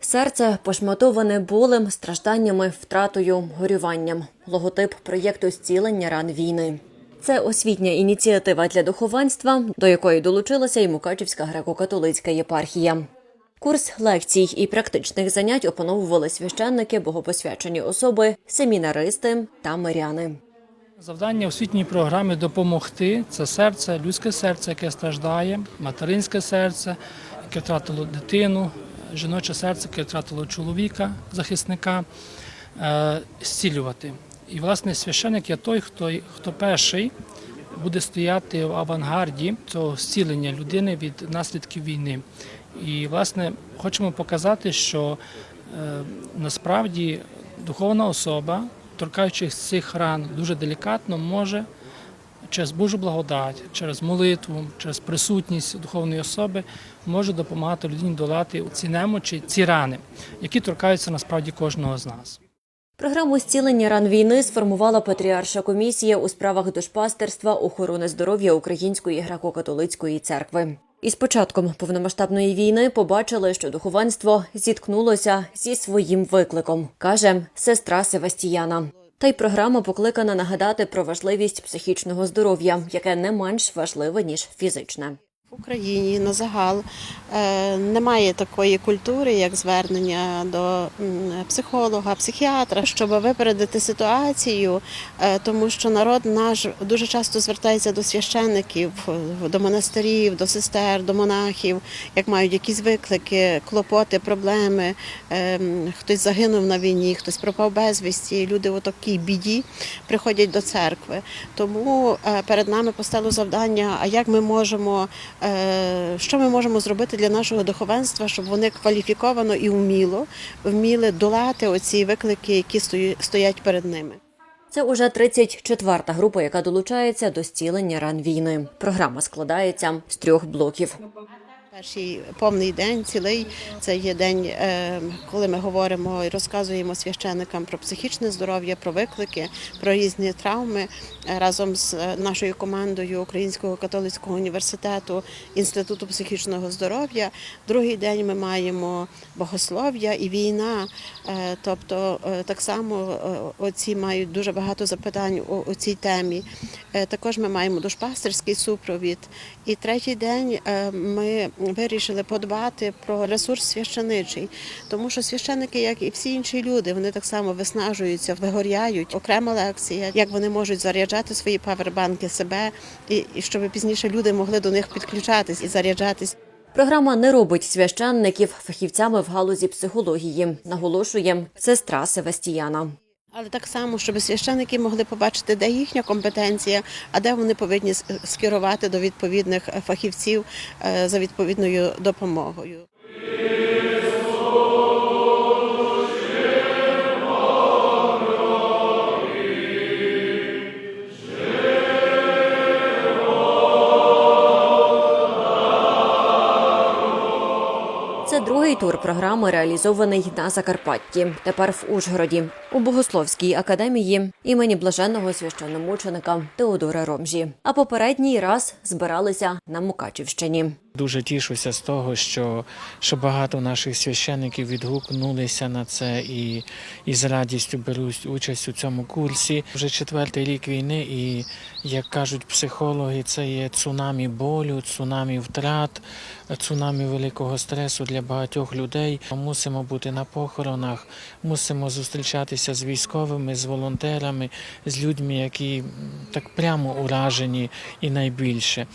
Серце пошматоване болем, стражданнями, втратою, горюванням. Логотип проєкту зцілення ран війни. Це освітня ініціатива для духовенства, до якої долучилася і Мукачівська греко-католицька єпархія. Курс лекцій і практичних занять опановували священники, богопосвячені особи, семінаристи та миряни. Завдання освітньої програми допомогти це серце, людське серце, яке страждає, материнське серце, яке втратило дитину, жіноче серце, яке втратило чоловіка, захисника, е, зцілювати. І, власне, священик є той, хто, хто перший буде стояти в авангарді цього зцілення людини від наслідків війни. І, власне, хочемо показати, що е, насправді духовна особа, торкаючись цих ран, дуже делікатно може через Божу благодать, через молитву, через присутність духовної особи може допомагати людині долати ці немочі, ці рани, які торкаються насправді кожного з нас. Програму зцілення ран війни сформувала Патріарша комісія у справах душпастерства охорони здоров'я Української греко-католицької церкви. Із початком повномасштабної війни побачили, що духовенство зіткнулося зі своїм викликом, каже сестра Севастіяна. Та й програма покликана нагадати про важливість психічного здоров'я, яке не менш важливе ніж фізичне. В Україні на загал е, немає такої культури, як звернення до психолога, психіатра, щоб випередити ситуацію, е, тому що народ наш дуже часто звертається до священників, до монастирів, до сестер, до монахів, як мають якісь виклики, клопоти, проблеми. Е, Хтось загинув на війні, хтось пропав безвісті. Люди у такій біді приходять до церкви. Тому перед нами постало завдання, а як ми можемо, що ми можемо зробити для нашого духовенства, щоб вони кваліфіковано і вміло вміли долати оці виклики, які стоять перед ними. Це уже 34-та група, яка долучається до зцілення ран війни. Програма складається з трьох блоків. Перший повний день, цілий це є день, е, коли ми говоримо і розказуємо священникам про психічне здоров'я, про виклики, про різні травми Е, разом з е, нашою командою Українського католицького університету інституту психічного здоров'я. Другий день ми маємо богослов'я і війна. Тобто, так само оці мають дуже багато запитань у, цій темі. Також ми маємо душпастерський супровід. І третій день ми вирішили подбати про ресурс священичий, тому що священики, як і всі інші люди, вони так само виснажуються, вигоряють. Окрема лекція, як вони можуть заряджати свої павербанки себе, і, щоб пізніше люди могли до них підключатись і заряджатись. Програма не робить священників фахівцями в галузі психології, наголошує сестра Севастіяна. Але так само, щоб священики могли побачити, де їхня компетенція, а де вони повинні скерувати до відповідних е, фахівців е, за відповідною допомогою. Другий тур програми, реалізований на Закарпатті. Тепер в Ужгороді у Богословській академії імені блаженного священномученика Теодора Ромжі. А попередній раз збиралися на Мукачівщині. Дуже тішуся з того, що, що багато наших священиків відгукнулися на це і, і з радістю беруть участь у цьому курсі. Вже четвертий рік війни, і як кажуть психологи, це є цунамі болю, цунамі втрат, цунамі великого стресу для багатьох людей. Мусимо бути на похоронах, мусимо зустрічатися з військовими, з волонтерами, з людьми, які так прямо уражені і найбільше.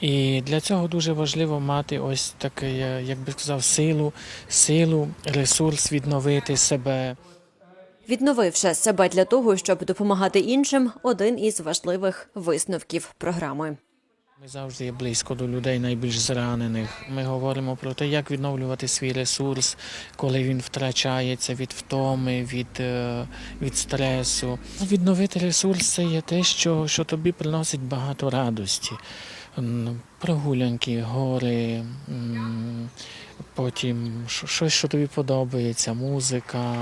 І для цього дуже важливо мати ось таке, як би сказав, силу, силу, ресурс відновити себе. Відновивши себе для того, щоб допомагати іншим, один із важливих висновків програми. Ми завжди є близько до людей найбільш зранених. Ми говоримо про те, як відновлювати свій ресурс, коли він втрачається від втоми, від, е, від стресу. Відновити ресурс це є те, що, що тобі приносить багато радості. Прогулянки, гори, потім щось, що тобі подобається, музика,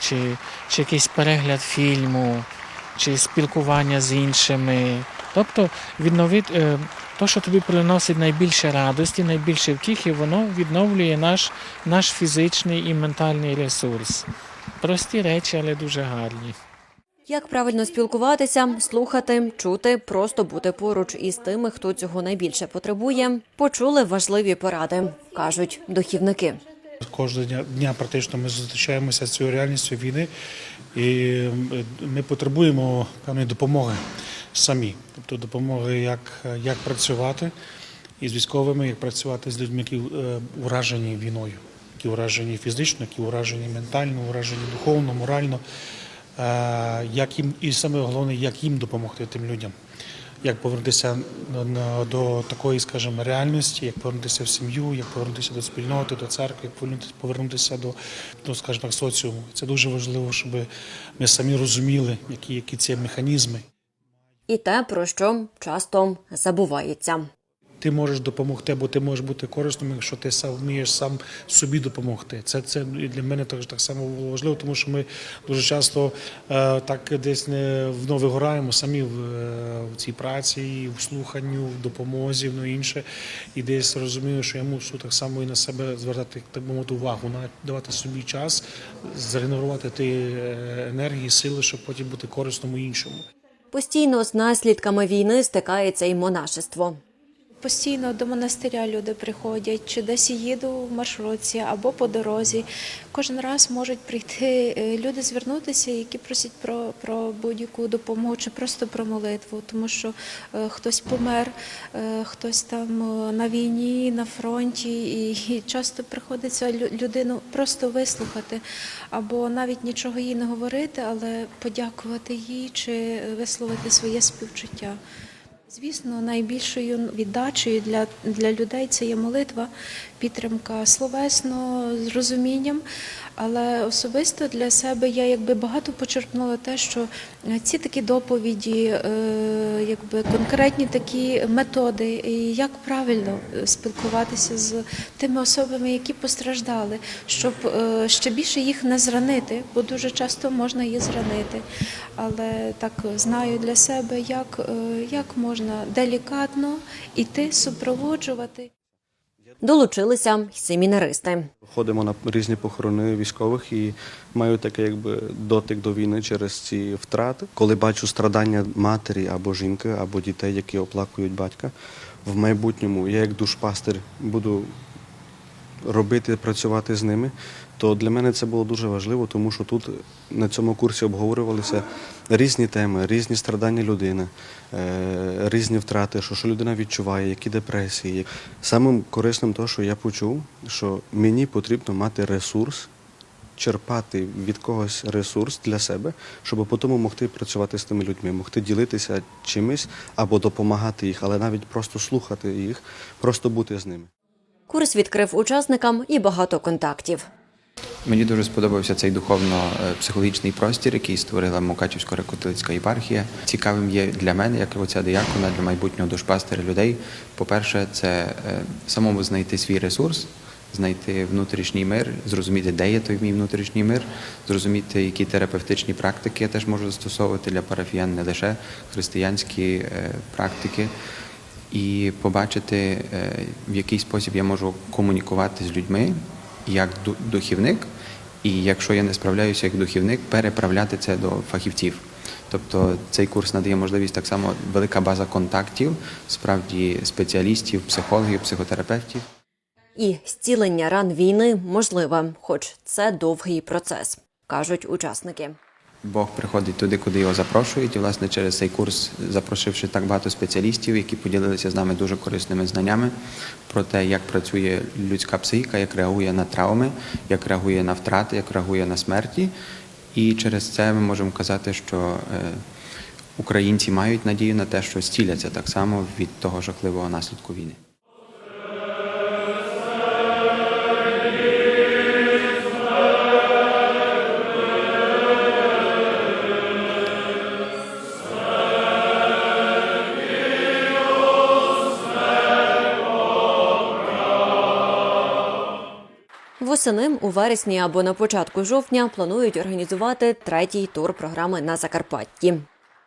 чи, чи якийсь перегляд фільму. чи спілкування з іншими. Тобто відновити е, то, що тобі приносить найбільше радості, найбільше втіхи, воно відновлює наш, наш фізичний і ментальний ресурс. Прості речі, але дуже гарні. Як правильно спілкуватися, слухати, чути, просто бути поруч із тими, хто цього найбільше потребує, почули важливі поради, кажуть духівники. Кожного дня, практично ми зустрічаємося з цією реальністю війни, і ми потребуємо певної допомоги самі. Тобто допомоги, як, як працювати із військовими, як працювати з людьми, які е, уражені війною, які уражені фізично, які уражені ментально, уражені духовно, морально. Е, Як їм, і саме головне, як їм допомогти тим людям. Як повернутися до такої, скажімо, реальності, як повернутися в сім'ю, як повернутися до спільноти, до церкви, як повернутися, до, до, скажімо так, соціуму. Це дуже важливо, щоб ми самі розуміли, які, які ці механізми. І те, про що часто забувається. Ти можеш допомогти, бо ти можеш бути корисним, якщо ти сам вмієш сам собі допомогти. Це, це для мене також так само важливо, тому що ми дуже часто е, так десь не вигораємо самі в, е, в цій праці, в слуханню, в допомозі, ну інше. І десь розумію, що я мушу так само і на себе звертати так би мовити увагу, давати собі час, зрегенерувати ті е, енергії, сили, щоб потім бути корисному іншому. Постійно з наслідками війни стикається і монашество. Постійно до монастиря люди приходять, чи десь їду в маршрутці або по дорозі. Кожен раз можуть прийти е, люди звернутися, які просять про, про будь-яку допомогу чи просто про молитву, тому що е, хтось помер, е, хтось там на війні, на фронті, і, часто приходиться лю- людину просто вислухати, або навіть нічого їй не говорити, але подякувати їй чи висловити своє співчуття. Звісно, найбільшою віддачею для, для людей це є молитва, підтримка словесно, з розумінням. Але особисто для себе я якби багато почерпнула те, що е, ці такі доповіді, е, якби конкретні такі методи, і як правильно е, спілкуватися з тими особами, які постраждали, щоб ще більше їх не зранити, бо дуже часто можна їх зранити. Але так знаю для себе, як, як можна делікатно іти, супроводжувати. Долучилися семінаристи. Ходимо на різні похорони військових і маю таке якби дотик до війни через ці втрати. Коли бачу страдання матері або жінки, або дітей, які оплакують батька, в майбутньому я як душпастир буду робити, працювати з ними, то для мене це було дуже важливо, тому що тут на цьому курсі обговорювалися різні теми, різні страдання людини, е, різні втрати, що, що людина відчуває, які депресії. Самим корисним то, що я почув, що мені потрібно мати ресурс. Черпати від когось ресурс для себе, щоб потім могти працювати з тими людьми, могти ділитися чимось або допомагати їх, але навіть просто слухати їх, просто бути з ними. Курс відкрив учасникам і багато контактів. Мені дуже сподобався цей духовно-психологічний простір, який створила Мукачівська католицька єпархія. Цікавим є для мене, як оця диякона, для майбутнього душпастера людей. По-перше, це е, самому знайти свій ресурс, знайти внутрішній мир, зрозуміти, де є той мій внутрішній мир, зрозуміти, які терапевтичні практики я теж можу застосовувати для парафіян, не лише християнські е, практики. І побачити, е, в який спосіб я можу комунікувати з людьми як духівник, і якщо я не справляюся як духівник, переправляти це до фахівців. Тобто цей курс надає можливість так само велика база контактів, справді спеціалістів, психологів, психотерапевтів. І зцілення ран війни можливе, хоч це довгий процес, кажуть учасники. Бог приходить туди, куди його запрошують. І, власне, через цей курс, запрошивши так багато спеціалістів, які поділилися з нами дуже корисними знаннями про те, як працює людська психіка, як реагує на травми, як реагує на втрати, як реагує на смерті. І через це ми можемо казати, що е, українці мають надію на те, що зціляться так само від того жахливого наслідку війни. Восени у вересні або на початку жовтня планують організувати третій тур програми на Закарпатті.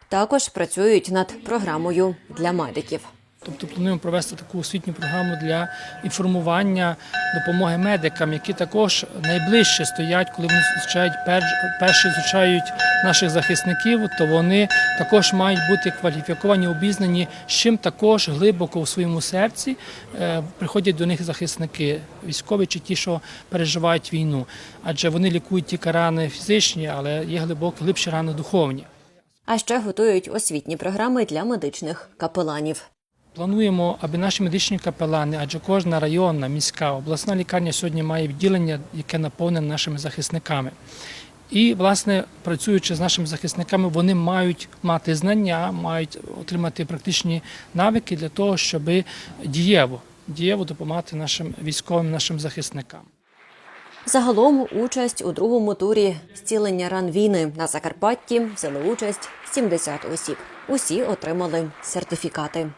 Також працюють над програмою для медиків. Тобто плануємо провести таку освітню програму для інформування допомоги медикам, які також найближче стоять, коли вони зустрічають перш- перші зустрічають наших захисників, то вони також мають бути кваліфіковані, обізнані, з чим також глибоко у своєму серці е, приходять до них захисники, військові чи ті, що переживають війну. Адже вони лікують тільки рани фізичні, але є глибоко глибші рани духовні. А ще готують освітні програми для медичних капеланів. Плануємо, аби наші медичні капелани, адже кожна районна, міська, обласна лікарня сьогодні має відділення, яке наповнене нашими захисниками. І, власне, працюючи з нашими захисниками, вони мають мати знання, мають отримати практичні навики для того, щоб дієво, дієво допомагати нашим військовим, нашим захисникам. Загалом участь у другому турі зцілення ран війни на Закарпатті взяли участь 70 осіб. Усі отримали сертифікати.